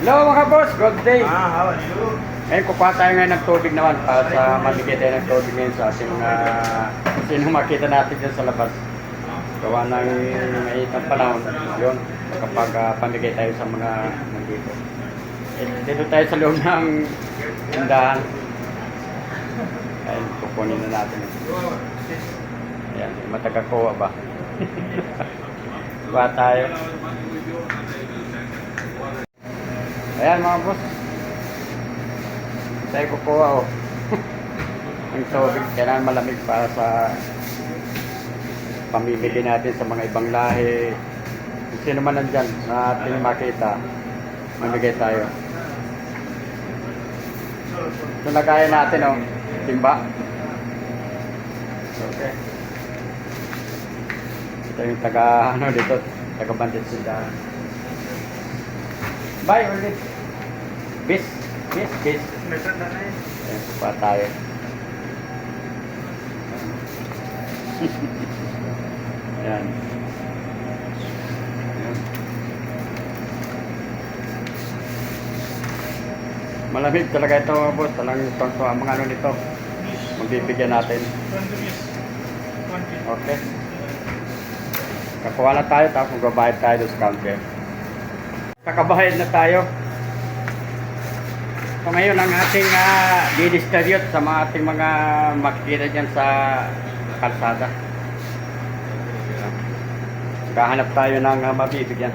Hello mga boss, good day. Ah, how are you? Ngayon kukuha tayo ngayon ng tubig naman para sa mamigay tayo ng tubig ngayon sa ating mga sino makita natin dyan sa labas. Gawa ng mainit panahon, yun, kapag uh, pamigay tayo sa mga nandito. Eh, dito tayo sa loob ng tindahan. Ayun, kukunin na natin. Ayan, matagakuha ba? Kuha tayo. Ayan mga boss. Tayo kukuha oh. Ang tubig, kailangan malamig para sa pamimili natin sa mga ibang lahi. Kung sino man nandyan na ating makita, mamigay tayo. Ito na kaya natin oh, timba. Okay. Ito yung taga, ano dito, taga bandit sila. Bye ulit. Bis, bis, bis. Ayan, pa tayo. Ayan. Ayan. Malamig talaga ito mga boss. Talagang itong so, mga ano nito. Magbibigyan natin. Okay. Kakuha na tayo tapos magbabayad tayo sa counter. Kakabayad na tayo. So ngayon ang ating uh, didistribute sa mga ating mga makikita dyan sa kalsada. Kahanap tayo ng uh, mabibigyan.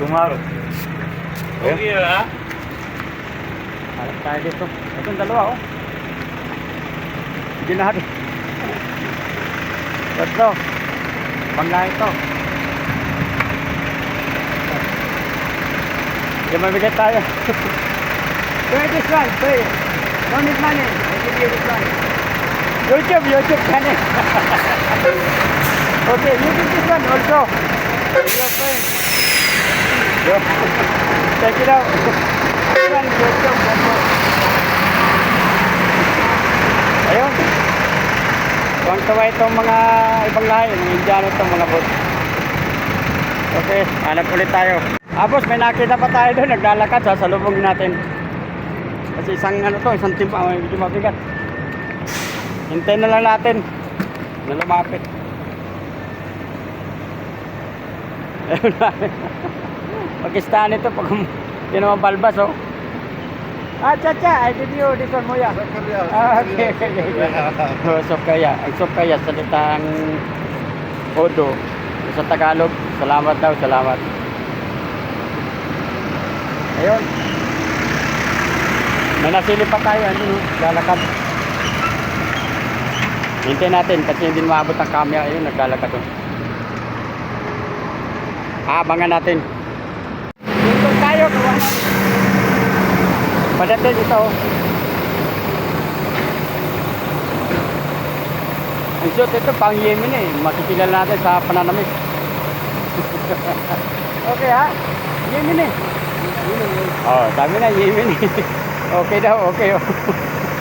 Tomorrow. Okay, ah? Hanap tayo dito. Ito yung dalawa, oh. Hindi lahat. Tatlo. Pangga ito. Hindi mabigay tayo. Try this one, try. No need money. I give you this one. YouTube, YouTube channel. okay, you give this one also. Your friend. Check it out. This one, YouTube, also. Ayun. Tuwang tawa itong mga ibang lahi, mga Indiano itong mga boss. Okay, hanap ulit tayo. Ah, boss, may nakita pa tayo doon, naglalakad, sasalubong natin. Kasi isang ano to, isang timpa, may medyo mabigat. Hintayin na lang natin na lumapit. Ayun na. Pakistan ito pag naman balbas oh. Ah, cha cha, I give you this one mo ya. Ah, okay, okay. Oh, Sopkaya. Ang Sopkaya, salitang Odo. Sa Tagalog, salamat daw, salamat. Ayun. May nasili pa tayo, ano, lalakad. Hintay natin kasi hindi maabot ang camera. Ayun, naglalakad to. Abangan natin. Dito tayo, gawa na. Padating ito. oh. Ang suot ito, pang Yemen eh. Makikilala natin sa pananamit. okay ha? Yemen eh. Oh, sabi na Yemen eh. okay daw, okay oh.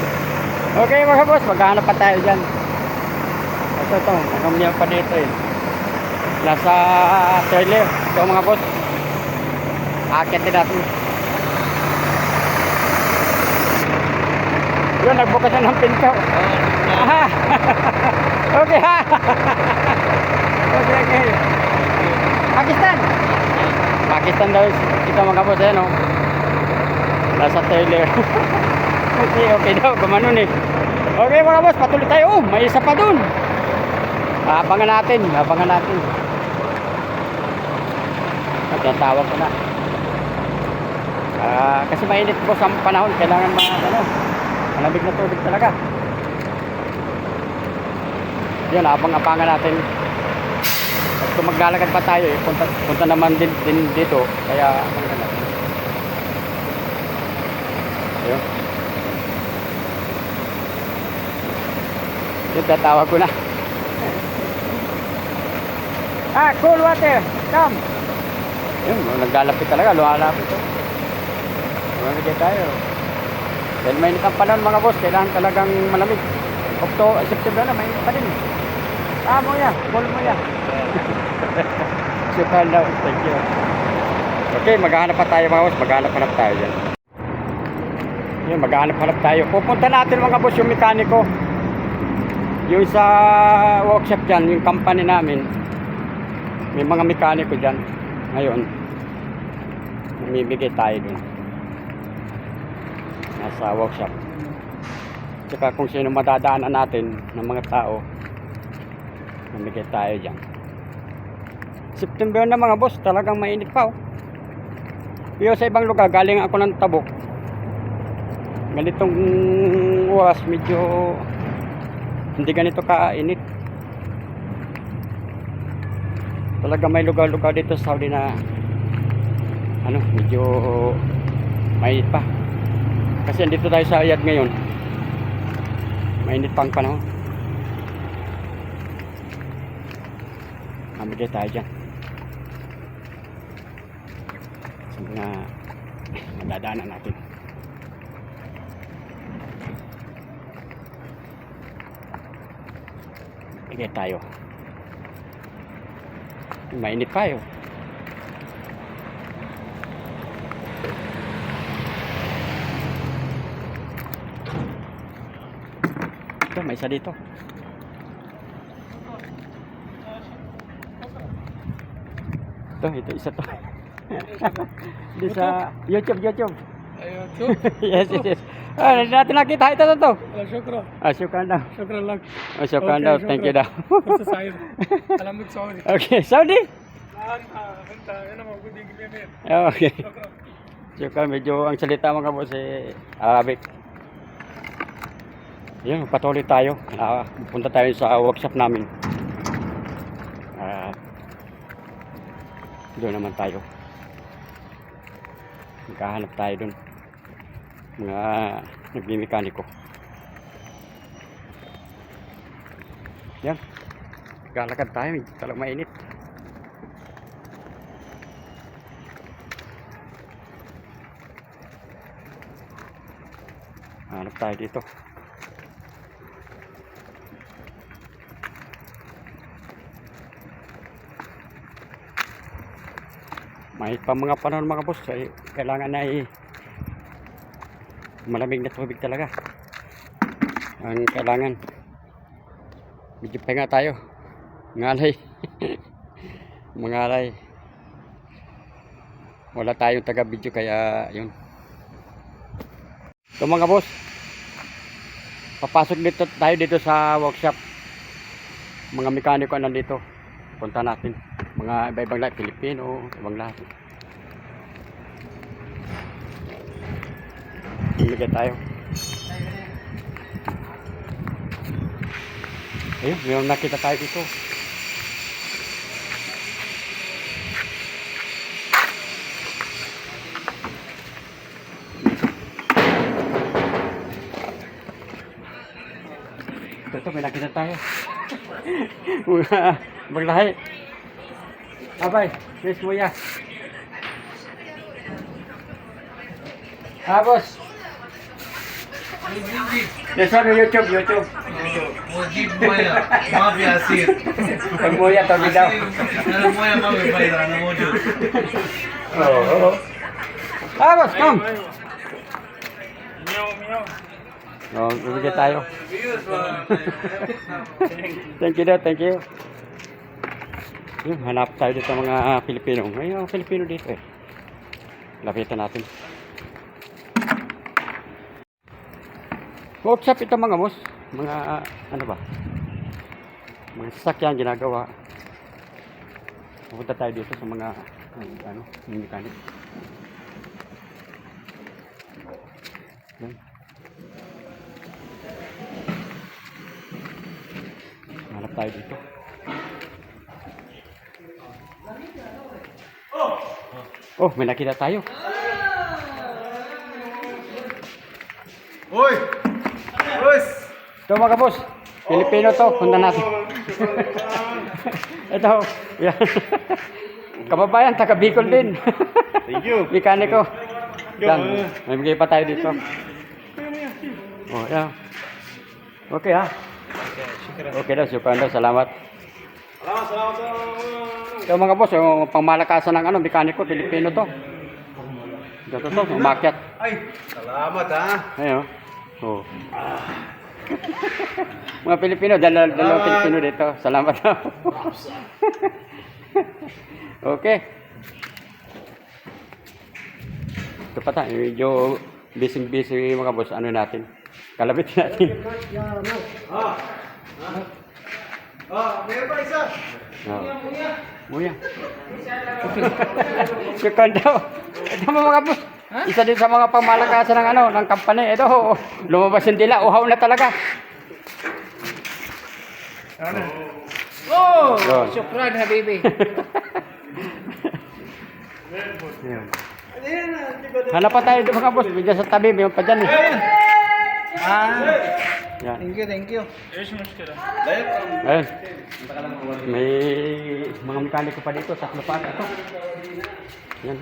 okay mga boss, maghanap pa tayo dyan. Ito ito, nakamiyang pa dito eh. Nasa trailer. Ito mga boss. Akitin natin. Yun, nagbukas na ng pinto. Ah, okay ha. okay, okay. Pakistan. Pakistan daw ito mga boss, eh, no? Nasa trailer. okay, okay daw, gumanon eh. Okay mga boss, patuloy tayo. Oh, may isa pa dun. Abangan natin, abangan natin. Nagtatawag ko na. Ah, kasi mainit po sa panahon, kailangan mga ano, malamig na tubig talaga. Yun, abang-abangan natin. At kung maglalakad pa tayo, eh, punta, punta naman din, din dito, kaya abangan natin. Ayun. Yun, tatawag ko na. Ah, cool water. Come. Yun, naglalapit talaga, lumalapit. Oh. Lumamigay tayo. Dahil mainit ang panahon mga boss, kailangan talagang malamig. October, September na, mainit pa din. Ah, mo yan. Call mo yan. Sukan daw. Thank you. Okay, maghahanap pa tayo mga boss. Maghahanap-hanap tayo dyan. Yun, maghahanap-hanap tayo. Pupunta natin mga boss yung mekaniko. Yung sa workshop dyan, yung company namin. May mga mekaniko dyan. Ngayon, namimigay tayo dun. Nasa workshop. Tsaka kung sino madadaanan natin ng mga tao, namigay tayo dyan. September na mga boss, talagang mainit pa oh. Pero sa ibang lugar, galing ako ng tabok. Ganitong oras, medyo hindi ganito kainit. Talaga may lugar-lugar dito sa Saudi na ano, medyo mainit pa. Kasi andito tayo sa Ayad ngayon. Mainit pa ang panahon. Mamigay tayo dyan. Sa mga madadaanan natin. Bigay tayo. Mainit pa yun. Ito, may isa dito. Ito, ito, isa to. Di sa YouTube, YouTube. YouTube? yes, yes, yes. Ah, natin nakita ito to to. Syukran. Ah, syukran ah, daw. Syukran lang. Ah, syukran daw. Thank you daw. Sa Saudi. Alam mo Saudi. Okay, Saudi. Ah, okay. Syukran medyo ang salita mga boss eh Arabic. Yun, patuloy tayo. Ah, punta tayo sa workshop namin. Ah, doon naman tayo. Magkahanap tayo doon. Mga nagmimekaniko. Yan. Galakad tayo. Talagang mainit. Hanap tayo dito. May pa mga panahon mga boss ay kailangan na ay malamig na tubig talaga. Ang kailangan medyo pahinga tayo. Ngalay. Mangalay. Wala tayong taga video kaya yun. So mga boss, papasok dito tayo dito sa workshop. Mga mekaniko nandito. Punta natin. Mga iba-ibang lahat, Pilipino, ibang lahat. Bumigay tayo. Ayun, mayroon nakita tayo dito. Ito, ito, may nakita tayo. Mga maglahi. Abay, yes mo ya. Tapos. Ah, yes, ano eh, YouTube, YouTube. Mujib mo ya, maaf ya sir. Pag mo ya, tabi daw. Alam mo ya, mami, pahira na mo dyan. Tapos, come. Miyaw, miyaw. No, bibigyan tayo. thank you thank you. Yun, hanap tayo dito mga ah, Pilipino. May mga Pilipino dito eh. Lapitan natin. Workshop ito mga boss. Mga ah, ano ba? Mga sasakyan ginagawa. Pupunta tayo dito sa mga ah, ano, mechanic. Yan. Hanap tayo dito. Oh, may nakita tayo. Oi Boss Ito mga boss. Pilipino to. Punta natin. Ito. Yan. Kababayan, taga Bicol din. Thank you Mekaniko. Yan. May bigay pa tayo dito. Oh, yan. Okay ha. Okay daw, super daw. Salamat. So mga boss, yung pangmalakasan ng ano, mekaniko, Pilipino to. Ito to, umakyat. Ay, salamat ha. Ayun. Oh. mga Pilipino, dalawa dalawa. Pilipino dito. Salamat daw. okay. Ito pa tayo, medyo busy-busy mga boss. Ano natin? Kalabit natin. Ah. Ah, meron pa isa. Oh. Muya. Sukan daw. Ito mo mga boss. Isa din sa mga pamalakasan ng ano, ng kampanya. Ito, lumabas yung dila. Uhaw na talaga. Oh, Yun. syukran habibi. Ayun. Hanap pa tayo mga boss. Bigyan sa tabi, mayroon pa dyan eh. Ah, Yan. thank you, thank you. Ayun. May mga mekaniko pa dito. Tatlo pa ito. Yan.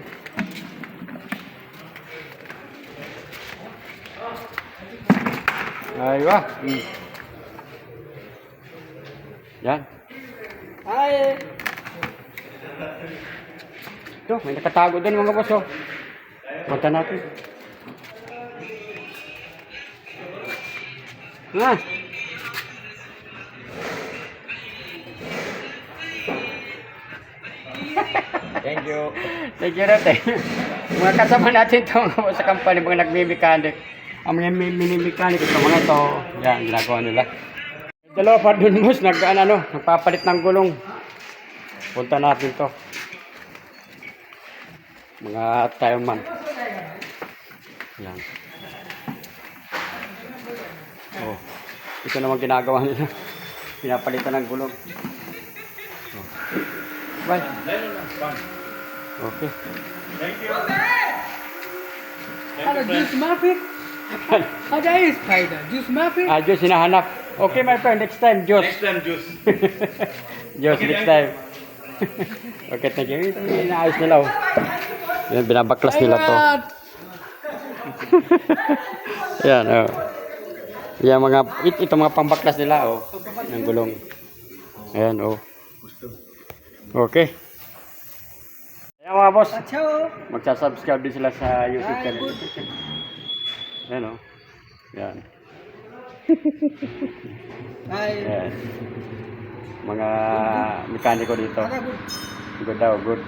Aywa. Hmm. Yan. Ay, Ito, may nakatago doon mga boss. Oh. Punta natin. Ah. thank you. Thank you natin. mga kasama natin ito mga boss sa company, mga nagmimekanik. Ang mga mini-mechanic ito, mga ito. Yan, ginagawa nila. Dalawa pa dun nag, ano, ano, nagpapalit ng gulong. Punta natin to. Mga tayo man. Yan. Ito naman ginagawa nila. Pinapalitan ng gulong. Oh. Bye. Okay. Ada jus mafik. Ada is faida. Jus mafik. Ah, Diyos hinahanap. Okay, my friend, next time, Diyos. Next time, juice. Diyos, next time. okay, thank you. Ito inaayos nila, oh. Binabaklas nila to. Yan, oh. Yan, mga, it, ito mga pambaklas nila, oh. Ng gulong. Ayan, oh. Okay. Ayan mga boss, magsasubscribe din sila sa YouTube channel. good. Yan, oh. Yan. Ay, Yan. Mga mekaniko dito. good. Daw, good.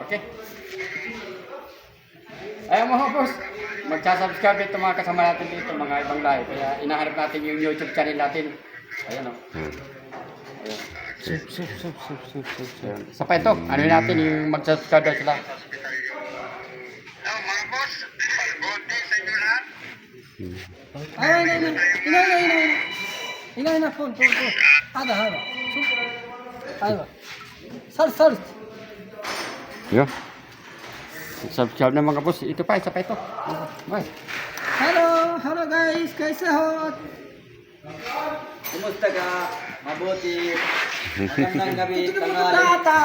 Okay. Ayaw mo boss. Magsasubscribe ito mga kasama natin dito, mga ibang lahi. Kaya inaharap natin yung YouTube channel natin. Ayan o. Ayan. Sup, sup, sup, sup, sup, sup. Ayan. Isa pa ito. Ano natin yung mag-subscribe daw sila. Ay, ay, ay, ay. Ina, ina, ina, ina. Ina, ina, phone, phone, phone. Ada, ada. Sup. Aywa. Sar, sar. Yo. Subscribe na mga boss. Ito pa, isa pa ito. Bye. Hello! Hello guys! Kay Sahot! Kumusta ka? Mabuti. Magandang gabi. Ito naman ito tata.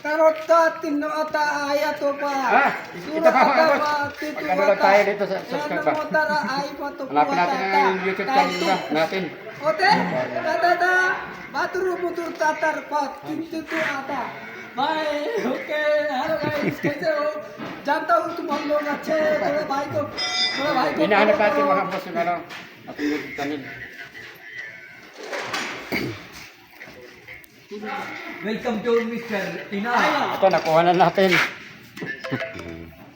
Tarot tinuata, aya to pa. Ah, ito pa mga boss. Pagkano lang tayo dito sa subscribe ba? Tara, ay pa to po. Hanapin natin ang YouTube channel na natin. Ote, tatata, maturubutur tatar pa, tintutu ata. Bye! Okay, hello guys, kasi जानता हूँ तुम हम लोग अच्छे हैं, थोड़ा भाई को, थोड़ा भाई को Hinahanap follow natin करो। mga boss yung ano, ating YouTube channel. Welcome to Mr. Tina. Ito, nakuha na natin.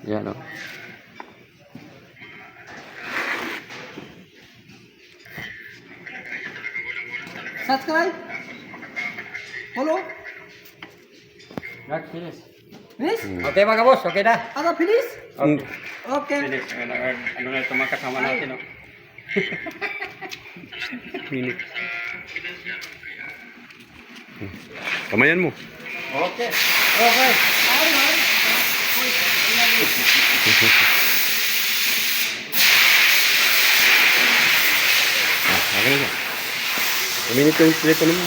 Yan o. Subscribe, follow, Next, finish. finish, Okay mga boss, okay na. ada finish, Okay. okay. Finish. Ano, ano na ito mga kasama natin, oh. Finish. Kamayan mo. Okay. Okay. Hari, hari. Ah, akin na siya. Kuminit ko yung telepono mo.